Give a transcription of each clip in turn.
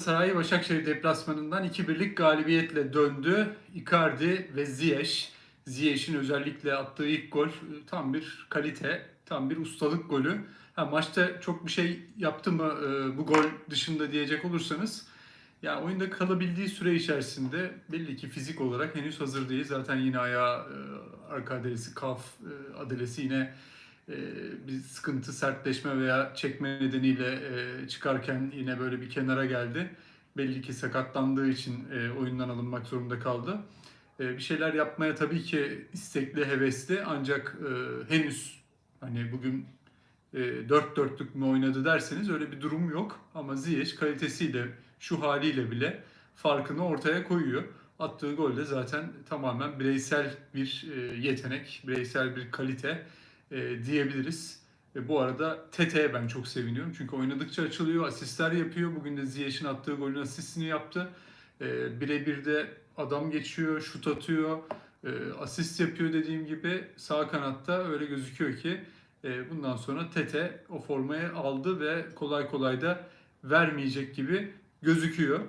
Galatasaray Başakşehir deplasmanından 2-1'lik galibiyetle döndü. Icardi ve Ziyech. Ziyech'in özellikle attığı ilk gol e, tam bir kalite, tam bir ustalık golü. Ha, maçta çok bir şey yaptı mı e, bu gol dışında diyecek olursanız ya oyunda kalabildiği süre içerisinde belli ki fizik olarak henüz hazır değil. Zaten yine ayağı e, arka adelesi, kaf e, adelesi yine bir sıkıntı, sertleşme veya çekme nedeniyle e, çıkarken yine böyle bir kenara geldi. Belli ki sakatlandığı için e, oyundan alınmak zorunda kaldı. E, bir şeyler yapmaya tabii ki istekli, hevesli ancak e, henüz hani bugün e, dört dörtlük mü oynadı derseniz öyle bir durum yok. Ama Ziyech kalitesiyle, şu haliyle bile farkını ortaya koyuyor. Attığı gol de zaten tamamen bireysel bir e, yetenek, bireysel bir kalite e, diyebiliriz. E, bu arada Tete'ye ben çok seviniyorum. Çünkü oynadıkça açılıyor, asistler yapıyor. Bugün de Ziyech'in attığı golün asistini yaptı. E, Birebir de adam geçiyor, şut atıyor, e, asist yapıyor dediğim gibi. Sağ kanatta öyle gözüküyor ki e, bundan sonra Tete o formayı aldı ve kolay kolay da vermeyecek gibi gözüküyor.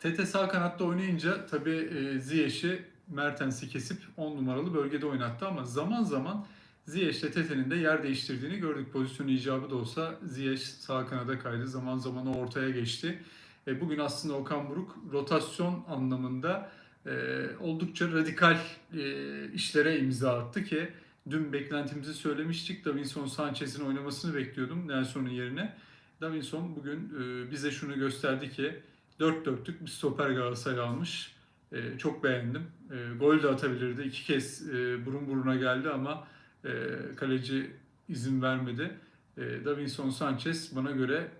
Tete sağ kanatta oynayınca tabii e, Ziyech'i Mertens'i kesip 10 numaralı bölgede oynattı ama zaman zaman Ziyech ile Tete'nin de yer değiştirdiğini gördük. Pozisyon icabı da olsa Ziyech sağ kanada kaydı. Zaman zaman ortaya geçti. E, bugün aslında Okan Buruk rotasyon anlamında e, oldukça radikal e, işlere imza attı ki dün beklentimizi söylemiştik. Davinson Sanchez'in oynamasını bekliyordum Nelson'un yerine. Davinson bugün e, bize şunu gösterdi ki 4 dörtlük bir stoper Galatasaray almış. E, çok beğendim. E, gol de atabilirdi. İki kez e, burun buruna geldi ama e, kaleci izin vermedi. E, Davinson Sanchez bana göre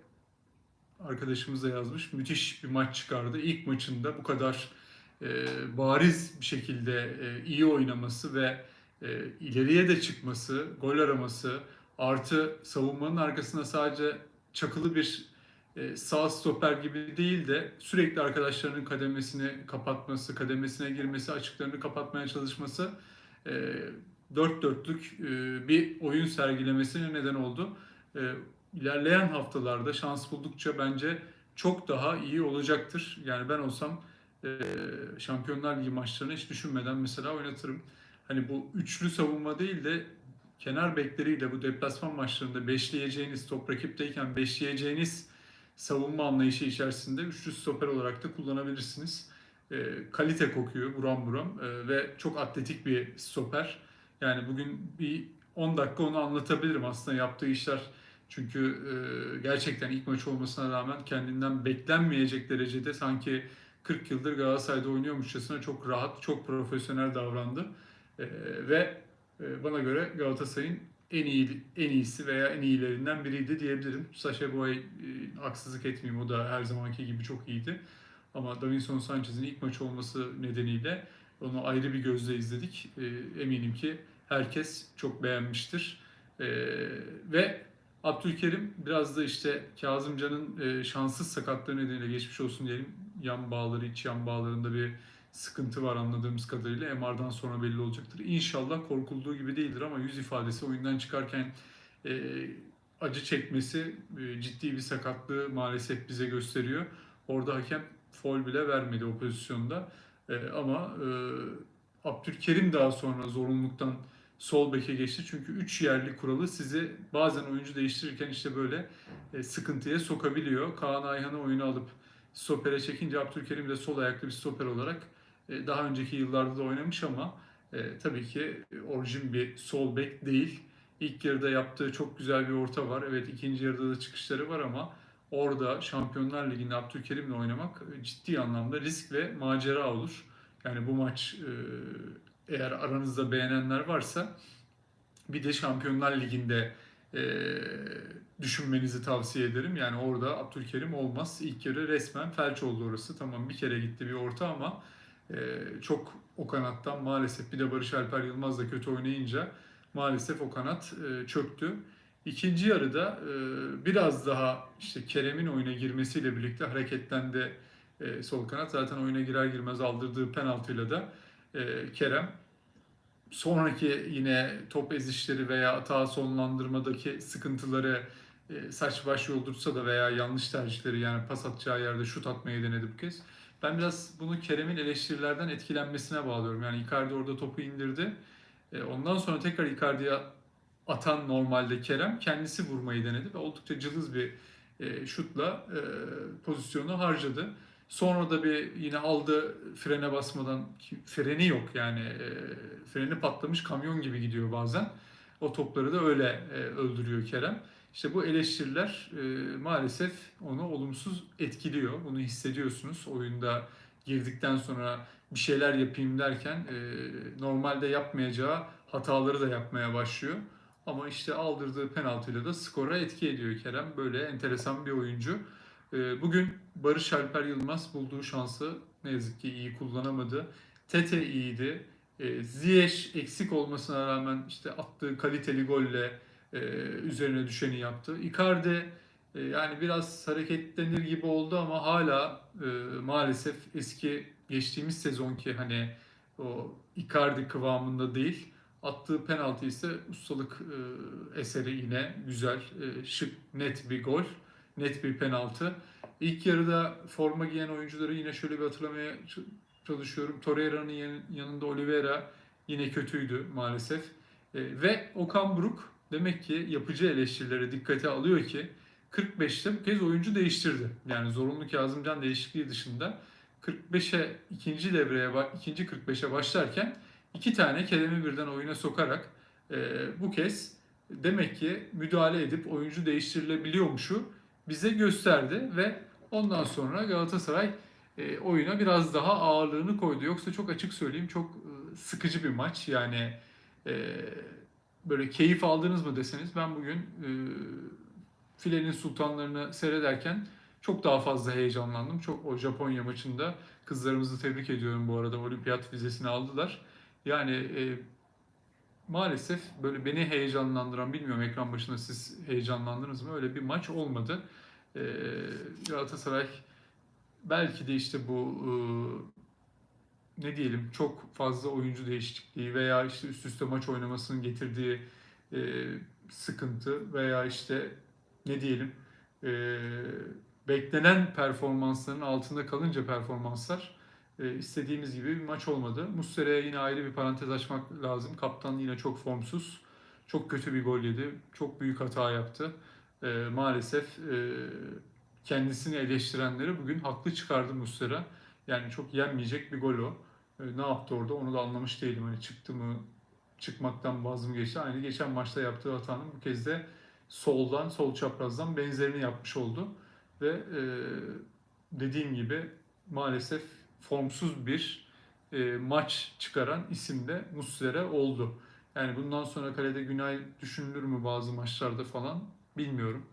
arkadaşımız da yazmış. Müthiş bir maç çıkardı. İlk maçında bu kadar e, bariz bir şekilde e, iyi oynaması ve e, ileriye de çıkması, gol araması, artı savunmanın arkasında sadece çakılı bir e, sağ stoper gibi değil de sürekli arkadaşlarının kademesini kapatması, kademesine girmesi, açıklarını kapatmaya çalışması e, dört dörtlük e, bir oyun sergilemesine neden oldu. E, ilerleyen haftalarda şans buldukça bence çok daha iyi olacaktır. Yani ben olsam e, Şampiyonlar Ligi maçlarını hiç düşünmeden mesela oynatırım. Hani bu üçlü savunma değil de kenar bekleriyle bu deplasman maçlarında beşleyeceğiniz, top rakipteyken beşleyeceğiniz savunma anlayışı içerisinde üçlü stoper olarak da kullanabilirsiniz. E, kalite kokuyor buram buram e, ve çok atletik bir stoper. Yani bugün bir 10 dakika onu anlatabilirim aslında yaptığı işler. Çünkü e, gerçekten ilk maç olmasına rağmen kendinden beklenmeyecek derecede sanki 40 yıldır Galatasaray'da oynuyormuşçasına çok rahat, çok profesyonel davrandı. E, ve e, bana göre Galatasaray'ın en iyi en iyisi veya en iyilerinden biriydi diyebilirim. Sasha Boy e, haksızlık etmeyeyim o da her zamanki gibi çok iyiydi. Ama Davinson Sanchez'in ilk maçı olması nedeniyle onu ayrı bir gözle izledik. E, eminim ki herkes çok beğenmiştir. E, ve Abdülkerim biraz da işte Kazımcan'ın e, şanssız sakatlığı nedeniyle geçmiş olsun diyelim. Yan bağları, iç yan bağlarında bir sıkıntı var anladığımız kadarıyla. MR'dan sonra belli olacaktır. İnşallah korkulduğu gibi değildir ama yüz ifadesi oyundan çıkarken e, acı çekmesi e, ciddi bir sakatlığı maalesef bize gösteriyor. Orada hakem foul bile vermedi o pozisyonda. E, ama e, Abdülkerim daha sonra zorunluluktan sol beke geçti. Çünkü 3 yerli kuralı sizi bazen oyuncu değiştirirken işte böyle e, sıkıntıya sokabiliyor. Kaan Ayhan'ı oyuna alıp stopere çekince Abdülkerim de sol ayaklı bir stoper olarak e, daha önceki yıllarda da oynamış ama e, tabii ki orijin bir sol bek değil. İlk yarıda yaptığı çok güzel bir orta var. Evet ikinci yarıda da çıkışları var ama orada Şampiyonlar Ligi'nde Abdülkerim'le oynamak ciddi anlamda risk ve macera olur. Yani bu maç eğer aranızda beğenenler varsa bir de Şampiyonlar Ligi'nde e, düşünmenizi tavsiye ederim. Yani orada Abdülkerim olmaz. İlk yarı resmen felç oldu orası. Tamam bir kere gitti bir orta ama e, çok o kanattan maalesef bir de Barış Alper Yılmaz da kötü oynayınca maalesef o kanat e, çöktü. İkinci yarıda e, biraz daha işte Kerem'in oyuna girmesiyle birlikte hareketlendi e, sol kanat. Zaten oyuna girer girmez aldırdığı penaltıyla da e, Kerem sonraki yine top ezişleri veya hata sonlandırmadaki sıkıntıları e, saç baş yoldursa da veya yanlış tercihleri yani pas atacağı yerde şut atmayı denedi bu kez. Ben biraz bunu Kerem'in eleştirilerden etkilenmesine bağlıyorum. Yani Icardi orada topu indirdi. E, ondan sonra tekrar Icardi'ye atan normalde Kerem kendisi vurmayı denedi ve oldukça cılız bir e, şutla e, pozisyonu harcadı. Sonra da bir yine aldı frene basmadan freni yok yani e, freni patlamış kamyon gibi gidiyor bazen. O topları da öyle e, öldürüyor Kerem. İşte bu eleştiriler e, maalesef onu olumsuz etkiliyor. Bunu hissediyorsunuz. Oyunda girdikten sonra bir şeyler yapayım derken e, normalde yapmayacağı hataları da yapmaya başlıyor. Ama işte aldırdığı penaltıyla da skora etki ediyor Kerem. Böyle enteresan bir oyuncu. E, bugün Barış Alper Yılmaz bulduğu şansı ne yazık ki iyi kullanamadı. Tete iyiydi. E, Ziyech eksik olmasına rağmen işte attığı kaliteli golle e, üzerine düşeni yaptı. Icardi e, yani biraz hareketlenir gibi oldu ama hala e, maalesef eski geçtiğimiz sezonki hani o Icardi kıvamında değil. Attığı penaltı ise ustalık eseri yine güzel, şık, net bir gol, net bir penaltı. İlk yarıda forma giyen oyuncuları yine şöyle bir hatırlamaya çalışıyorum. Torreira'nın yan- yanında Oliveira yine kötüydü maalesef. E, ve Okan Buruk demek ki yapıcı eleştirileri dikkate alıyor ki 45'te bu kez oyuncu değiştirdi. Yani zorunlu Kazımcan değişikliği dışında 45'e ikinci devreye ikinci 45'e başlarken iki tane kelime birden oyuna sokarak e, bu kez demek ki müdahale edip oyuncu değiştirilebiliyormuşu bize gösterdi ve ondan sonra Galatasaray e, oyuna biraz daha ağırlığını koydu. Yoksa çok açık söyleyeyim çok e, sıkıcı bir maç. Yani e, böyle keyif aldınız mı deseniz ben bugün e, filenin sultanlarını seyrederken çok daha fazla heyecanlandım. Çok o Japonya maçında kızlarımızı tebrik ediyorum bu arada olimpiyat vizesini aldılar. Yani e, maalesef böyle beni heyecanlandıran bilmiyorum ekran başında siz heyecanlandınız mı öyle bir maç olmadı. E, Galatasaray belki de işte bu e, ne diyelim çok fazla oyuncu değişikliği veya işte üst üste maç oynamasının getirdiği e, sıkıntı veya işte ne diyelim e, beklenen performansların altında kalınca performanslar e, istediğimiz gibi bir maç olmadı. Muslera'ya yine ayrı bir parantez açmak lazım. Kaptan yine çok formsuz. Çok kötü bir gol yedi. Çok büyük hata yaptı. E, maalesef e, kendisini eleştirenleri bugün haklı çıkardı Muslera. Yani çok yenmeyecek bir gol o. E, ne yaptı orada onu da anlamış değilim. Hani çıktı mı, çıkmaktan vaz mı geçti? Aynı geçen maçta yaptığı hatanın bu kez de soldan, sol çaprazdan benzerini yapmış oldu. Ve e, dediğim gibi maalesef formsuz bir e, maç çıkaran isim de Muslera oldu. Yani bundan sonra kalede Günay düşünülür mü bazı maçlarda falan bilmiyorum.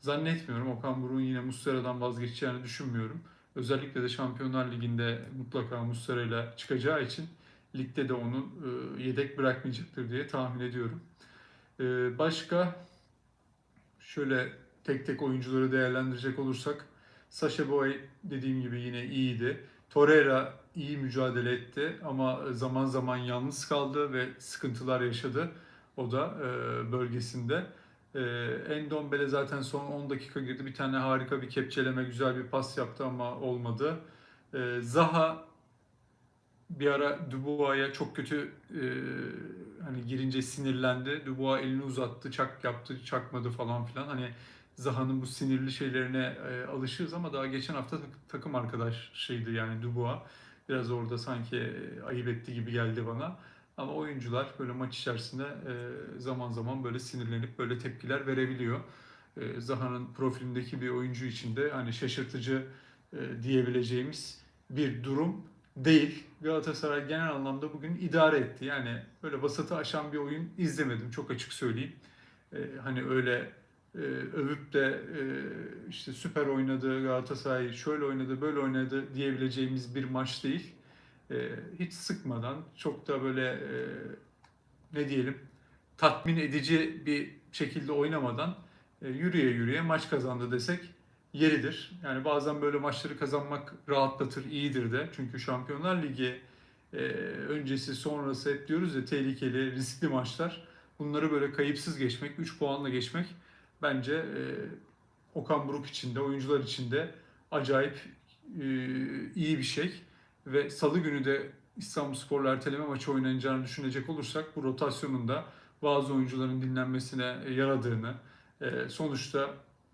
Zannetmiyorum. Okan Buruk'un yine Muslera'dan vazgeçeceğini düşünmüyorum. Özellikle de Şampiyonlar Ligi'nde mutlaka Muslera ile çıkacağı için ligde de onu e, yedek bırakmayacaktır diye tahmin ediyorum. E, başka şöyle tek tek oyuncuları değerlendirecek olursak Sasha Boy dediğim gibi yine iyiydi. Torreira iyi mücadele etti ama zaman zaman yalnız kaldı ve sıkıntılar yaşadı o da e, bölgesinde. E, Endombele zaten son 10 dakika girdi. Bir tane harika bir kepçeleme, güzel bir pas yaptı ama olmadı. E, Zaha bir ara Dubois'a çok kötü e, hani girince sinirlendi. Dubois elini uzattı, çak yaptı, çakmadı falan filan. Hani Zaha'nın bu sinirli şeylerine e, alışığız ama daha geçen hafta tak- takım arkadaşıydı yani Dubois. Biraz orada sanki e, ayıp etti gibi geldi bana. Ama oyuncular böyle maç içerisinde e, zaman zaman böyle sinirlenip böyle tepkiler verebiliyor. E, Zaha'nın profilindeki bir oyuncu için de hani şaşırtıcı e, diyebileceğimiz bir durum değil. Galatasaray genel anlamda bugün idare etti. Yani böyle basatı aşan bir oyun izlemedim çok açık söyleyeyim. E, hani öyle e, övüp de e, işte süper oynadı Galatasaray şöyle oynadı böyle oynadı diyebileceğimiz bir maç değil. E, hiç sıkmadan çok da böyle e, ne diyelim tatmin edici bir şekilde oynamadan e, yürüye yürüye maç kazandı desek yeridir. Yani bazen böyle maçları kazanmak rahatlatır, iyidir de. Çünkü Şampiyonlar Ligi e, öncesi sonrası hep diyoruz ya tehlikeli, riskli maçlar. Bunları böyle kayıpsız geçmek, 3 puanla geçmek bence e, Okan Buruk için de oyuncular için de acayip e, iyi bir şey. Ve salı günü de İstanbulspor'la erteleme maçı oynanacağını düşünecek olursak bu rotasyonun da bazı oyuncuların dinlenmesine yaradığını, e, sonuçta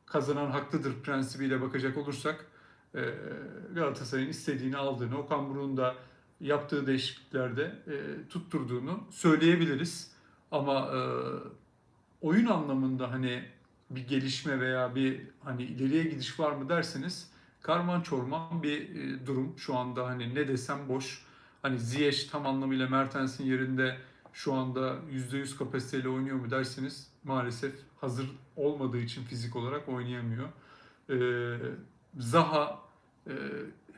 kazanan haklıdır prensibiyle bakacak olursak e, Galatasaray'ın istediğini aldığını, Okan Buruk'un da yaptığı değişikliklerde e, tutturduğunu söyleyebiliriz. Ama e, oyun anlamında hani bir gelişme veya bir hani ileriye gidiş var mı derseniz karman çorman bir e, durum. Şu anda hani ne desem boş. Hani Ziyech tam anlamıyla Mertens'in yerinde şu anda %100 kapasiteyle oynuyor mu derseniz maalesef hazır olmadığı için fizik olarak oynayamıyor. Ee, Zaha e,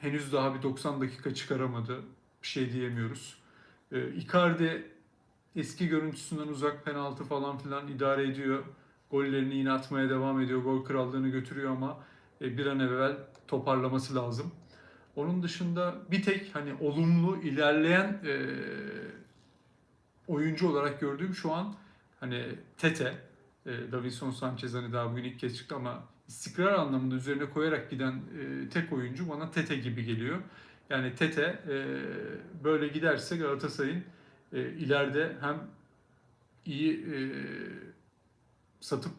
henüz daha bir 90 dakika çıkaramadı. Bir şey diyemiyoruz. Ee, Icardi eski görüntüsünden uzak penaltı falan filan idare ediyor. Gollerini yine atmaya devam ediyor. Gol krallığını götürüyor ama e, bir an evvel toparlaması lazım. Onun dışında bir tek hani olumlu ilerleyen e, oyuncu olarak gördüğüm şu an hani Tete, e, Davinson Sanchez hani daha bugün ilk kez çıktı ama istikrar anlamında üzerine koyarak giden e, tek oyuncu bana Tete gibi geliyor. Yani Tete e, böyle giderse Galatasaray'ın e, ileride hem iyi e, satıp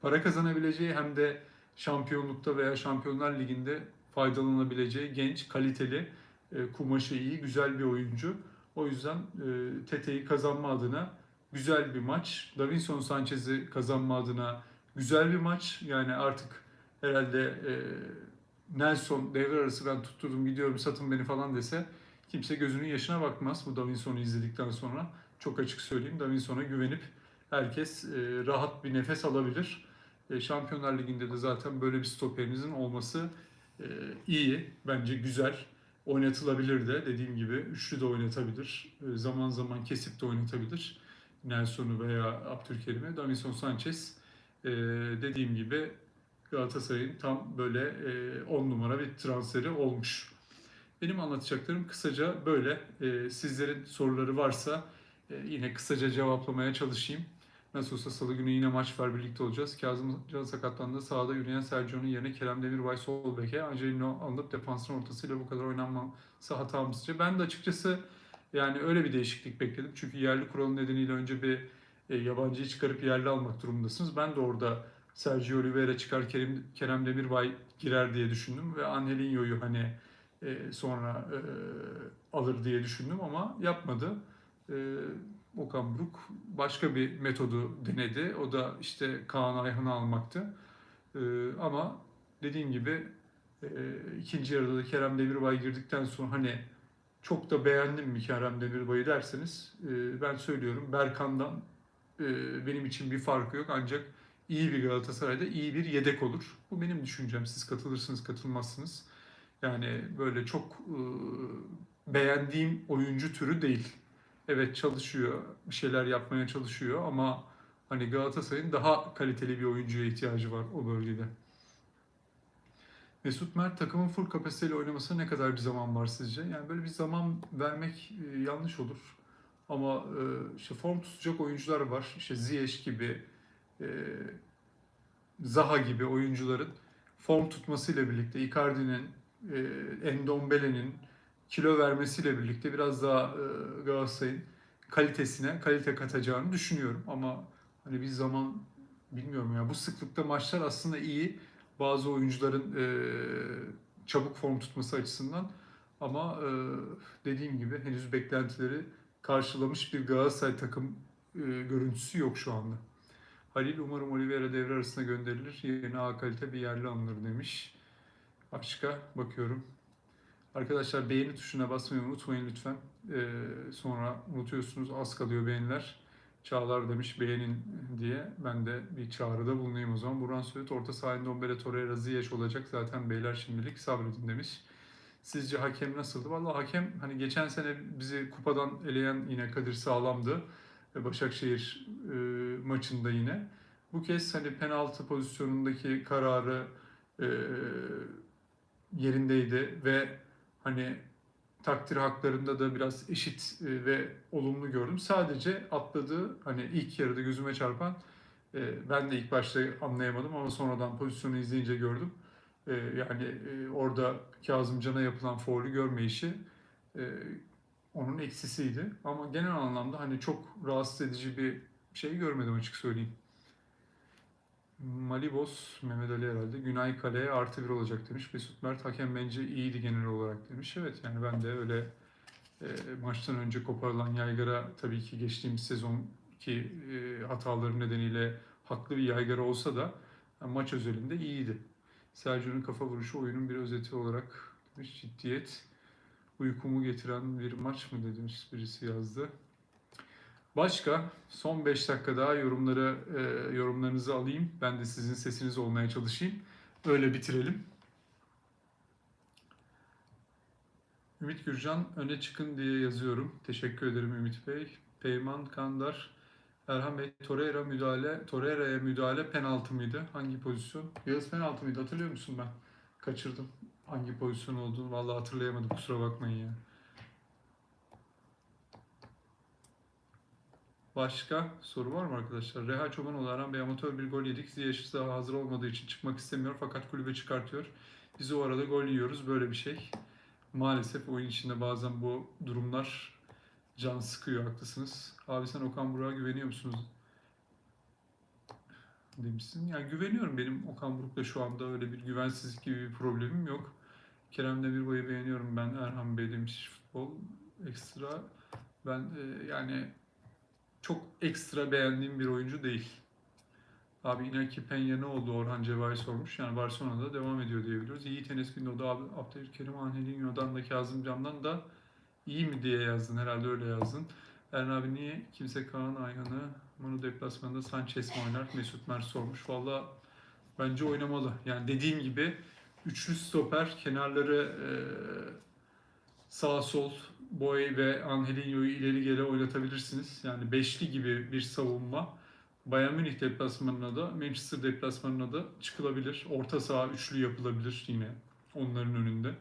para kazanabileceği hem de şampiyonlukta veya Şampiyonlar Ligi'nde faydalanabileceği genç, kaliteli, e, kumaşı iyi, güzel bir oyuncu. O yüzden e, Tete'yi kazanma adına güzel bir maç. Davinson Sanchez'i kazanma adına güzel bir maç. Yani artık herhalde e, Nelson devre arası ben tutturdum gidiyorum satın beni falan dese kimse gözünün yaşına bakmaz bu Davinson'u izledikten sonra. Çok açık söyleyeyim Davinson'a güvenip herkes e, rahat bir nefes alabilir. E, Şampiyonlar Ligi'nde de zaten böyle bir stoperinizin olması e, iyi. Bence güzel. Oynatılabilir de dediğim gibi üçlü de oynatabilir. E, zaman zaman kesip de oynatabilir. Nelson'u veya Abdülkerim'i. Davinson Sanchez e, dediğim gibi Galatasaray'ın tam böyle 10 numara bir transferi olmuş. Benim anlatacaklarım kısaca böyle. E, sizlerin soruları varsa e, yine kısaca cevaplamaya çalışayım. Nasıl olsa salı günü yine maç var birlikte olacağız. Kazım Can sakatlandı. Sağda yürüyen Sergio'nun yerine Kerem Demirbay sol beke. Angelino alınıp defansın ortasıyla bu kadar oynanması hatamızca. Ben de açıkçası yani öyle bir değişiklik bekledim. Çünkü yerli kuralı nedeniyle önce bir e, yabancıyı çıkarıp yerli almak durumundasınız. Ben de orada Sergio Oliveira çıkar Kerem, Kerem Demirbay girer diye düşündüm. Ve Angelinho'yu hani e, sonra e, alır diye düşündüm ama yapmadı. E, Okan Buruk başka bir metodu denedi. O da işte Kaan Ayhan'ı almaktı. Ee, ama dediğim gibi e, ikinci yarıda da Kerem Demirbay girdikten sonra hani çok da beğendim mi Kerem Demirbay'ı derseniz e, ben söylüyorum Berkan'dan e, benim için bir farkı yok ancak iyi bir Galatasaray'da iyi bir yedek olur. Bu benim düşüncem. Siz katılırsınız katılmazsınız. Yani böyle çok e, beğendiğim oyuncu türü değil evet çalışıyor, bir şeyler yapmaya çalışıyor ama hani Galatasaray'ın daha kaliteli bir oyuncuya ihtiyacı var o bölgede. Mesut Mert takımın full kapasiteyle oynamasına ne kadar bir zaman var sizce? Yani böyle bir zaman vermek e, yanlış olur. Ama e, işte form tutacak oyuncular var. İşte Ziyech gibi, e, Zaha gibi oyuncuların form tutmasıyla birlikte Icardi'nin, Endombele'nin, kilo vermesiyle birlikte biraz daha e, Galatasaray'ın kalitesine kalite katacağını düşünüyorum. Ama hani bir zaman bilmiyorum ya bu sıklıkta maçlar aslında iyi. Bazı oyuncuların e, çabuk form tutması açısından ama e, dediğim gibi henüz beklentileri karşılamış bir Galatasaray takım e, görüntüsü yok şu anda. Halil umarım Oliveira devre arasına gönderilir. Yerine A kalite bir yerli alınır demiş. Başka bakıyorum. Arkadaşlar beğeni tuşuna basmayı unutmayın lütfen. Ee, sonra unutuyorsunuz az kalıyor beğeniler. Çağlar demiş beğenin diye. Ben de bir çağrıda bulunayım o zaman. Burhan Söğüt orta sahinde Ombele Torreira Ziyech olacak. Zaten beyler şimdilik sabredin demiş. Sizce hakem nasıldı? Vallahi hakem hani geçen sene bizi kupadan eleyen yine Kadir Sağlam'dı. Başakşehir e, maçında yine. Bu kez hani penaltı pozisyonundaki kararı e, yerindeydi ve hani takdir haklarında da biraz eşit e, ve olumlu gördüm. Sadece atladığı hani ilk yarıda gözüme çarpan E, ben de ilk başta anlayamadım ama sonradan pozisyonu izleyince gördüm. E, yani orada Kazımcan'a yapılan faulü görmeyişi onun eksisiydi. Ama genel anlamda hani çok rahatsız edici bir şey görmedim açık söyleyeyim. Malibos, Mehmet Ali herhalde. Günay Kale'ye artı bir olacak demiş. Mesut Mert hakem bence iyiydi genel olarak demiş. Evet yani ben de öyle e, maçtan önce koparılan yaygara tabii ki geçtiğimiz sezonki e, hataları nedeniyle haklı bir yaygara olsa da yani maç özelinde iyiydi. Sergio'nun kafa vuruşu oyunun bir özeti olarak demiş. Ciddiyet uykumu getiren bir maç mı demiş birisi yazdı. Başka son 5 dakika daha yorumları e, yorumlarınızı alayım. Ben de sizin sesiniz olmaya çalışayım. Öyle bitirelim. Ümit Gürcan öne çıkın diye yazıyorum. Teşekkür ederim Ümit Bey. Peyman Kandar Erhan Bey Torreira müdahale Torreira'ya müdahale penaltı mıydı? Hangi pozisyon? Yağız penaltı mıydı? Hatırlıyor musun ben? Kaçırdım. Hangi pozisyon olduğunu vallahi hatırlayamadım. Kusura bakmayın ya. Başka soru var mı arkadaşlar? Reha Çobanoğlu Erhan Bey amatör bir gol yedik. Ziyech daha hazır olmadığı için çıkmak istemiyor fakat kulübe çıkartıyor. Biz o arada gol yiyoruz. Böyle bir şey. Maalesef oyun içinde bazen bu durumlar can sıkıyor. Haklısınız. Abi sen Okan Buruk'a güveniyor musunuz? Demişsin. Yani güveniyorum. Benim Okan Buruk'la şu anda öyle bir güvensizlik gibi bir problemim yok. Kerem Demirbay'ı beğeniyorum ben. Erhan Bey demiş futbol ekstra. Ben e, yani çok ekstra beğendiğim bir oyuncu değil. Abi Inaki Peña ne oldu Orhan Cevahir sormuş. Yani Barcelona'da devam ediyor diyebiliyoruz. Yiğit Enes Gündoğdu abi Abdülkerim Angelinho'dan da Kazım Can'dan da iyi mi diye yazdın. Herhalde öyle yazdın. Eren abi niye kimse Kaan Ayhan'ı Manu deplasmanında Sanchez mi oynar? Mesut Mert sormuş. Valla bence oynamalı. Yani dediğim gibi üçlü stoper kenarları e, sağ sol Boy ve Angelinho'yu ileri geri oynatabilirsiniz. Yani beşli gibi bir savunma. Bayern Münih deplasmanına da Manchester deplasmanına da çıkılabilir. Orta saha üçlü yapılabilir yine onların önünde.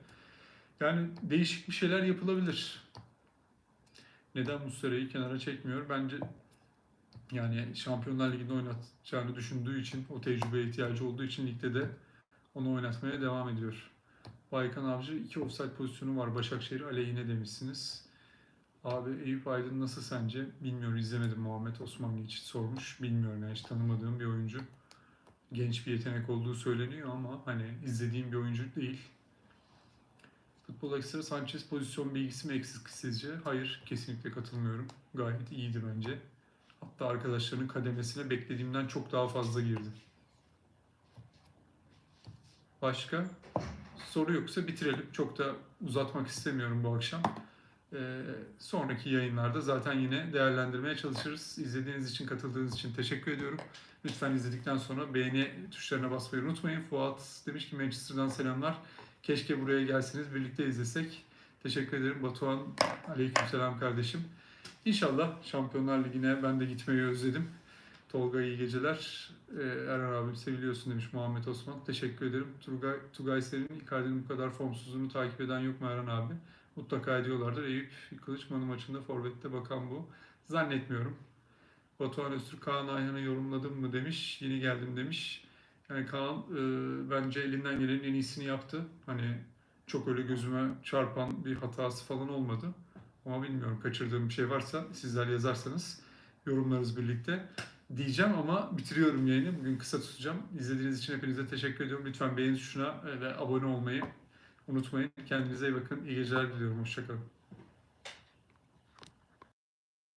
Yani değişik bir şeyler yapılabilir. Neden Muslera'yı kenara çekmiyor? Bence yani Şampiyonlar Ligi'nde oynatacağını düşündüğü için, o tecrübeye ihtiyacı olduğu için ligde de onu oynatmaya devam ediyor. Baykan Avcı iki offside pozisyonu var Başakşehir aleyhine demişsiniz. Abi Eyüp Aydın nasıl sence? Bilmiyorum izlemedim Muhammed Osman Geçit sormuş. Bilmiyorum yani hiç tanımadığım bir oyuncu. Genç bir yetenek olduğu söyleniyor ama hani izlediğim bir oyuncu değil. Futbol Ekstra Sanchez pozisyon bilgisi mi eksik sizce? Hayır, kesinlikle katılmıyorum. Gayet iyiydi bence. Hatta arkadaşlarının kademesine beklediğimden çok daha fazla girdi. Başka? Soru yoksa bitirelim. Çok da uzatmak istemiyorum bu akşam. Ee, sonraki yayınlarda zaten yine değerlendirmeye çalışırız. İzlediğiniz için, katıldığınız için teşekkür ediyorum. Lütfen izledikten sonra beğeni tuşlarına basmayı unutmayın. Fuat demiş ki Manchester'dan selamlar. Keşke buraya gelseniz birlikte izlesek. Teşekkür ederim Batuhan. Aleykümselam kardeşim. İnşallah Şampiyonlar Ligi'ne ben de gitmeyi özledim. Tolga iyi geceler. Ee, Erhan abim seviliyorsun demiş Muhammed Osman. Teşekkür ederim. Turgay, Tugay Serin, Icardi'nin bu kadar formsuzluğunu takip eden yok mu Erhan abi? Mutlaka ediyorlardır. Eyüp Kılıçmanı maçında Forvet'te bakan bu. Zannetmiyorum. Batuhan Öztürk Kaan Ayhan'ı yorumladım mı demiş. Yeni geldim demiş. Yani Kaan e, bence elinden gelenin en iyisini yaptı. Hani çok öyle gözüme çarpan bir hatası falan olmadı. Ama bilmiyorum kaçırdığım bir şey varsa sizler yazarsanız yorumlarız birlikte diyeceğim ama bitiriyorum yayını. Bugün kısa tutacağım. İzlediğiniz için hepinize teşekkür ediyorum. Lütfen beğeni tuşuna ve abone olmayı unutmayın. Kendinize iyi bakın. İyi geceler diliyorum. Hoşçakalın.